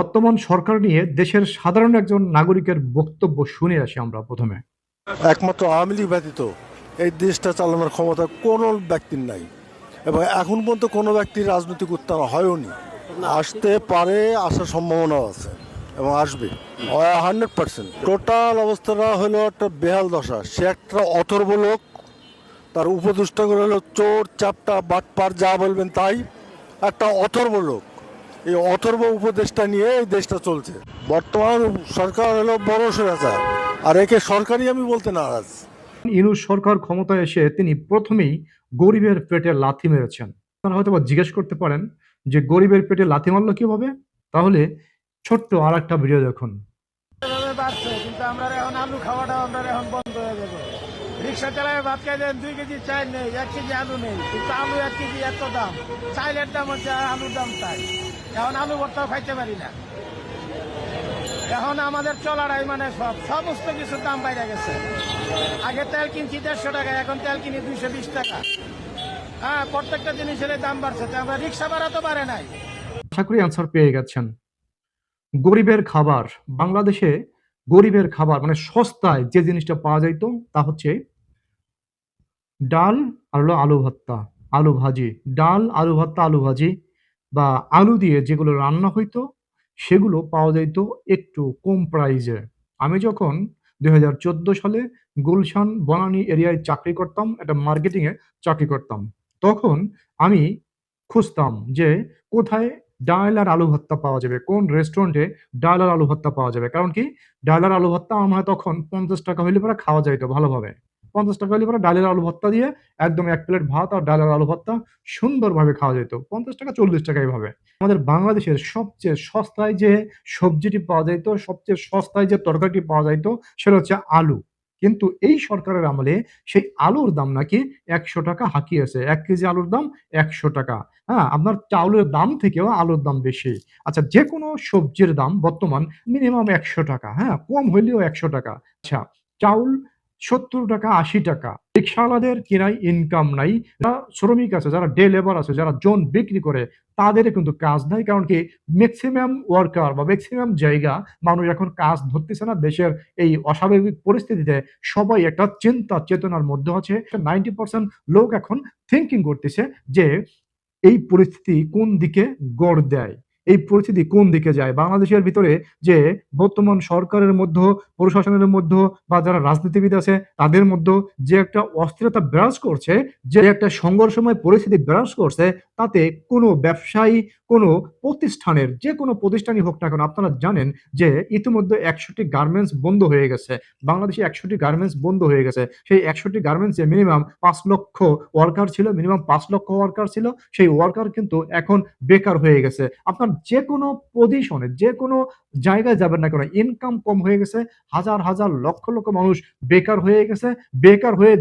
বর্তমান সরকার নিয়ে দেশের সাধারণ একজন নাগরিকের বক্তব্য শুনে আসি আমরা প্রথমে। একমাত্র আওয়ামী লীগ ব্যতীত এই দেশটা চালানোর ক্ষমতা কোনো ব্যক্তির নাই এবং এখন পর্যন্ত কোনো ব্যক্তির রাজনৈতিক উত্থান হয়ওনি আসতে পারে, আসার সম্ভাবনাও আছে এবং আসবে। হান্ড্রেড পার্সেন্ট টোটাল অবস্থাটা হলো একটা বেহাল দশা। সে একটা অথর্ব লোক, তার উপদুষ্টগুলো হলো চোর, চাপটা বাটপার, যা বলবেন তাই। একটা অথর্ব লোক। এই অথর্ব উপদেশটা নিয়ে এই দেশটা চলছে। বর্তমান সরকার হলো বড় সরাচা আর একে সরকারই আমি বলতে নারাজ। ইনুস সরকার ক্ষমতায় এসে তিনি প্রথমেই গরিবের পেটে লাথি মেরেছেন। আপনারা হয়তো বা জিজ্ঞেস করতে পারেন যে গরিবের পেটে লাথি মারলো কীভাবে? তাহলে ছোট্ট আর একটা ভিডিও দেখুন। কিন্তু আমরা এখন আলু খাওয়াটা আমরা এখন বন্ধ হয়ে যাবে। রিক্সা চালায় ভাত খাই দেন, দুই কেজি চাল নেই, এক কেজি আলু নেই, কিন্তু আলু এক কেজি এত দাম। চাইলের দাম হচ্ছে আলুর দাম তাই। এখন আলু ভর্তাও খাইতে পারি না। এখন আমাদের চলারাই মানে সব, সমস্ত কিছুর দাম বাইরে গেছে। আগে তেল কিনছি দেড়শো টাকা, এখন তেল কিনি দুইশো বিশ টাকা। হ্যাঁ প্রত্যেকটা জিনিসের দাম বাড়ছে আমরা রিক্সা ভাড়া তো বাড়ে নাই। আশা করি অ্যান্সার পেয়ে গেছেন। গরিবের খাবার, বাংলাদেশে গরিবের খাবার মানে সস্তায় যে জিনিসটা পাওয়া যাইতো, তা হচ্ছে ডাল আর হলো আলু ভর্তা, আলু ভাজি। ডাল, আলু ভর্তা, আলু ভাজি বা আলু দিয়ে যেগুলো রান্না হইতো, সেগুলো পাওয়া যাইত একটু কম প্রাইজে। আমি যখন দু হাজার চোদ্দ সালে গুলশান বনানী এরিয়ায় চাকরি করতাম, একটা মার্কেটিংয়ে চাকরি করতাম, তখন আমি খুঁজতাম যে কোথায় ডাল আর আলু ভর্তা পাওয়া যাবে। কোন রেস্টুরেন্টে ডাল আর আলু ভর্তা পাওয়া যাবে? কারণ কি? ডাল আর আলু ভর্তা আমার তখন পঞ্চাশ টাকা হইলে পরে খাওয়া যাইতো ভালোভাবে। পঞ্চাশ টাকা হইলে পরে ডালের আলু ভর্তা দিয়ে একদম এক প্লেট ভাত আর ডাল আর আলু ভর্তা সুন্দরভাবে খাওয়া যেত। পঞ্চাশ টাকা, চল্লিশ টাকা এইভাবে। আমাদের বাংলাদেশের সবচেয়ে সস্তায় যে সবজিটি পাওয়া যাইত, সবচেয়ে সস্তায় যে তরকারিটি পাওয়া যাইতো, সেটা হচ্ছে আলু। কিন্তু এই সরকারের আমলে সেই আলুর দাম নাকি একশো টাকা হাঁকিয়েছে। এক কেজি আলুর দাম একশো টাকা। হ্যাঁ আপনার চাউলের দাম থেকেও আলুর দাম বেশি। আচ্ছা যে কোনো সবজির দাম বর্তমান মিনিমাম একশো টাকা। হ্যাঁ কম হইলেও একশো টাকা। আচ্ছা চাউল সত্তর টাকা, আশি টাকা। রিক্সাওয়ালাদের কিনাই ইনকাম নাই। যারা শ্রমিক আছে, যারা ডে লেবার আছে, যারা জোন বিক্রি করে, তাদের কিন্তু কাজ নাই। কারণ কি ম্যাক্সিমাম ওয়ার্কার বা ম্যাক্সিমাম জায়গা মানুষ এখন কাজ ধরতেছে না। দেশের এই অস্বাভাবিক পরিস্থিতিতে সবাই একটা চিন্তা, চেতনার মধ্যে আছে। নাইনটি পার্সেন্ট লোক এখন থিঙ্কিং করতেছে যে এই পরিস্থিতি কোন দিকে গড় দেয়। এই পরিস্থিতি কোন দিকে যায়? বাংলাদেশের ভিতরে যে বর্তমান সরকারের মধ্যে, প্রশাসনের মধ্যে বা যারা রাজনীতিবিদ আছে, তাদের মধ্যে যে একটা অস্থিরতা বিরাজ করছে, যে একটা সংঘর্ষময় পরিস্থিতি বিরাজ করছে, তাতে কোনো ব্যবসায়ী, কোনো প্রতিষ্ঠানের, যে কোনো প্রতিষ্ঠানই হোক না কেন, আপনারা জানেন যে ইতিমধ্যে একশোটি গার্মেন্টস বন্ধ হয়ে গেছে। বাংলাদেশে একশোটি গার্মেন্টস বন্ধ হয়ে গেছে। সেই একশোটি গার্মেন্টসে মিনিমাম পাঁচ লক্ষ ওয়ার্কার ছিল মিনিমাম পাঁচ লক্ষ ওয়ার্কার ছিল। সেই ওয়ার্কার কিন্তু এখন বেকার হয়ে গেছে। আপনার যে কোনো পজিশনে যে কোনো জায়গায় যাবেন না কেন ইনকাম কম হয়ে গেছে, হাজার হাজার লক্ষ লক্ষ মানুষ বেকার হয়ে গেছে, বেকার হয়ে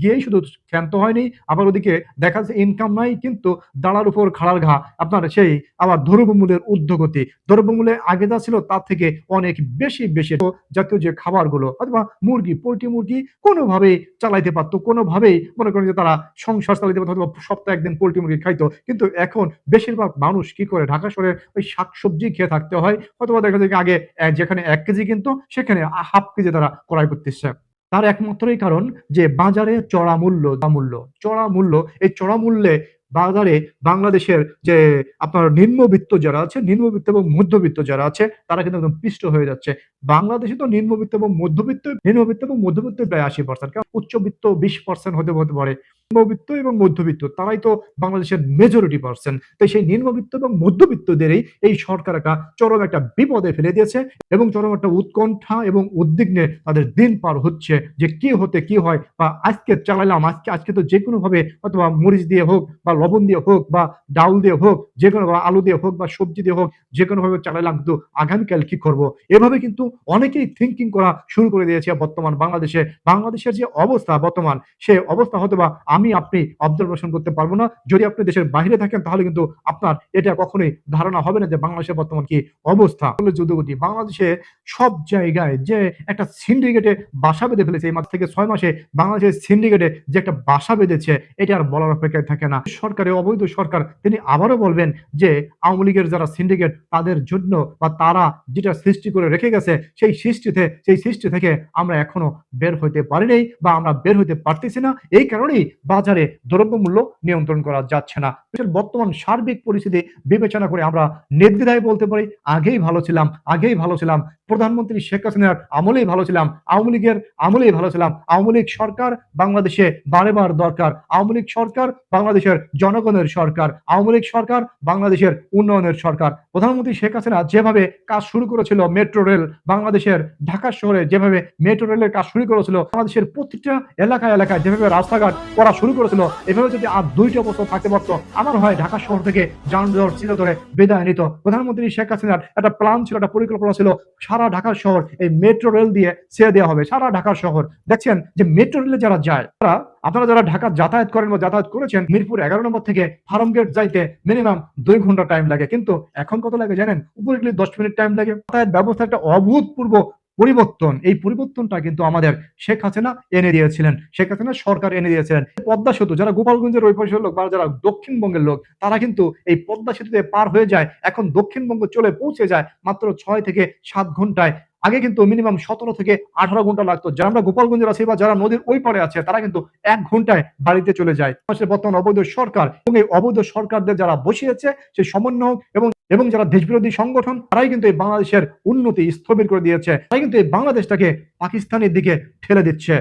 গিয়েই শুধু ক্ষান্ত হয়নি, আবার ওদিকে দেখা যাচ্ছে ইনকাম নাই, কিন্তু দাঁড়ার উপর খাড়ার ঘা, আপনার সেই আবার দ্রব্যমূল্যের ঊর্ধ্বগতি। দ্রব্যমূল্যে আগে যা ছিল তার থেকে অনেক বেশি বেশি। জাতীয় যে খাবারগুলো অথবা মুরগি, পোলট্রি মুরগি কোনোভাবেই চালাইতে পারতো, কোনোভাবেই মনে করেন যে তারা সংসার চালাইতে পারতো, অথবা সপ্তাহে একদিন পোলট্রি মুরগি খাইতো। কিন্তু এখন বেশিরভাগ মানুষ কি করে, ঢাকা শহরে ওই শাকসবজি খেয়ে থাকতে হয়, অথবা দেখা যায় আগে যেখানে এক কেজি কিন্তু, সেখানে হাফ কেজি তারা ক্রয় করতেছে। তার একমাত্রই কারণ যে বাজারে চড়া মূল্য বা মূল্য। চড়া মূল্য, এই চড়া মূল্যে বাজারে বাংলাদেশের যে আপনার নিম্নবিত্ত যারা আছে, নিম্নবিত্ত এবং মধ্যবিত্ত যারা আছে, তারা কিন্তু একদম পিষ্ট হয়ে যাচ্ছে। বাংলাদেশে তো নিম্নবিত্ত এবং মধ্যবিত্ত, নিম্নবিত্ত এবং মধ্যবিত্ত প্রায় আশি পার্সেন্ট কারণ উচ্চবিত্ত বিশ পার্সেন্ট হতে হতে পারে। নিম্নবিত্ত এবং মধ্যবিত্ত, তারাই তো বাংলাদেশের মেজরিটি পার্সেন্ট তাই সেই নিম্নবিত্ত এবং মধ্যবিত্তদেরই এই সরকার একটা চরম একটা বিপদে ফেলে দিয়েছে এবং চরম একটা উৎকণ্ঠা এবং উদ্বিগ্নে তাদের দিন পার হচ্ছে যে কি হতে কি হয় বা আজকে চালাইলাম আজকে আজকে তো যে কোনো ভাবে অথবা মরিচ দিয়ে হোক বা লবণ দিয়ে হোক বা ডাউল দিয়ে হোক, যে কোনো বা আলু দিয়ে হোক বা সবজি দিয়ে হোক, যে কোনো ভাবে চালাইলাম কিন্তু আগামীকাল কি করব? এভাবে কিন্তু অনেকেই থিঙ্কিং করা শুরু করে দিয়েছে বর্তমান বাংলাদেশে। বাংলাদেশের যে অবস্থা বর্তমান সে অবস্থা হয়তো বা আমি আপনি অবজারভেশন করতে পারব না। যদি আপনি দেশের বাইরে থাকেন, তাহলে কিন্তু আপনার এটা কখনোই ধারণা হবে না যে বাংলাদেশের বর্তমান কি অবস্থা। যুদ্ধগতি বাংলাদেশে সব জায়গায় যে একটা সিন্ডিকেটে বাসা বেঁধে ফেলেছে, এই মাস থেকে ছয় মাসে বাংলাদেশের সিন্ডিকেটে যে একটা বাসা বেঁধেছে, এটা আর বলার অপেক্ষায় থাকে না। সরকারের অবৈধ সরকার, তিনি আবারও বলবেন যে আওয়ামী লীগের যারা সিন্ডিকেট তাদের জন্য বা তারা যেটা সৃষ্টি করে রেখে গেছে, সেই সৃষ্টিতে, সেই সৃষ্টি থেকে আমরা এখনও বের হইতে পারিনি বা আমরা বের হইতে পারতেছি না। এই কারণেই বাজারে দ্রব্যমূল্য নিয়ন্ত্রণ করা যাচ্ছে না। বর্তমান সার্বিক পরিস্থিতি বিবেচনা করে আমরা নির্দ্বিধায় বলতে পারি, আগেই ভালো ছিলাম, আগেই ভালো ছিলাম। প্রধানমন্ত্রী শেখ হাসিনার আমলেই ভালো ছিলাম, আওয়ামী লীগের আমলেই ভালো ছিলাম। আওয়ামী লীগ সরকার বাংলাদেশে বারে বার দরকার। আওয়ামী লীগ সরকার বাংলাদেশের জনগণের সরকার। আওয়ামী লীগ সরকার বাংলাদেশের উন্নয়নের সরকার। প্রধানমন্ত্রী শেখ হাসিনা যেভাবে কাজ শুরু করেছিল মেট্রো রেল, বাংলাদেশের ঢাকা শহরে যেভাবে মেট্রো রেলের কাজ শুরু করেছিল, বাংলাদেশের প্রতিটা এলাকায় এলাকায় যেভাবে রাস্তাঘাট করা শুরু করেছিল। এভাবে যদি আর দুইটা বছর থাকতে পারতো, আমার হয় ঢাকা শহর থেকে যানজট চিরতরে বিদায় নিত। প্রধানমন্ত্রী শেখ হাসিনার একটা প্ল্যান ছিল, একটা পরিকল্পনা ছিল, সারা ঢাকা শহর এই মেট্রো রেল দিয়ে ছেড়ে দেওয়া হবে, সারা ঢাকা শহর। দেখছেন যে মেট্রো রেলে যারা যায়, তারা, আপনারা যারা ঢাকা যাতায়াত করেন বা যাতায়াত করেছেন, মিরপুর এগারো নম্বর থেকে ফার্ম গেট যাইতে মিনিমাম দুই ঘণ্টা টাইম লাগে। কিন্তু এখন কত লাগে জানেন? উপরে গেলে দশ মিনিট টাইম লাগে। যাতায়াত ব্যবস্থা একটা অভূতপূর্ব পরিবর্তন, এই পরিবর্তনটা কিন্তু আমাদের শেখ হাসিনা এনে দিয়েছিলেন। শেখ হাসিনা সরকার এনে দিয়েছিলেন। পদ্মা সেতু, যারা গোপালগঞ্জের ওই পাশের লোক বা যারা দক্ষিণবঙ্গের লোক, তারা কিন্তু এই পদ্মা সেতুতে পার হয়ে যায়, এখন দক্ষিণবঙ্গ চলে পৌঁছে যায় মাত্র ছয় থেকে সাত ঘন্টায়। আগে কিন্তু মিনিমাম সতেরো থেকে আঠারো ঘণ্টা লাগতো। যারা আমরা গোপালগঞ্জের আছি বা যারা নদীর ওই পারে আছে, তারা কিন্তু এক ঘন্টায় বাড়িতে চলে যায়। বর্তমান অবৈধ সরকার এবং এই অবৈধ সরকারদের যারা বসিয়েছে সেই সমন্বয় এবং এবং যারা দেশবিরোধী সংগঠন, তারাই কিন্তু এই বাংলাদেশের উন্নতি স্থবির করে দিয়েছে। তাই কিন্তু এই বাংলাদেশটাকে পাকিস্তানের দিকে ঠেলে দিচ্ছে।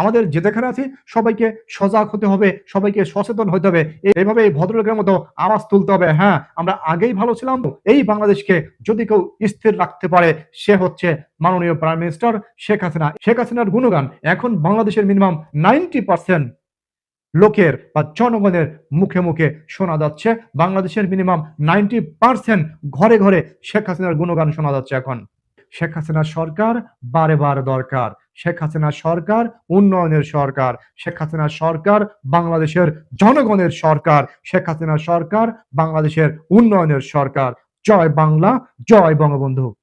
আমাদের যে যেখানে আছি, সবাইকে সজাগ হতে হবে, সবাইকে সচেতন হতে হবে। এইভাবে এই ভদ্রলোকের মতো আওয়াজ তুলতে হবে। হ্যাঁ আমরা আগেই ভালো ছিলাম। এই বাংলাদেশকে যদি কেউ স্থির রাখতে পারে, সে হচ্ছে মাননীয় প্রাইম মিনিস্টার শেখ হাসিনা। শেখ হাসিনার গুণগান, এখন বাংলাদেশের মিনিমাম নাইনটি পার্সেন্ট লোকের বা জনগণের মুখে মুখে শোনা যাচ্ছে। বাংলাদেশের মিনিমাম নাইনটি পার্সেন্ট ঘরে ঘরে শেখ হাসিনার গুণগান শোনা যাচ্ছে এখন। শেখ হাসিনা সরকার বারে বার দরকার। শেখ হাসিনা সরকার উন্নয়নের সরকার। শেখ হাসিনা সরকার বাংলাদেশের জনগণের সরকার। শেখ হাসিনা সরকার বাংলাদেশের উন্নয়নের সরকার। জয় বাংলা, জয় বঙ্গবন্ধু।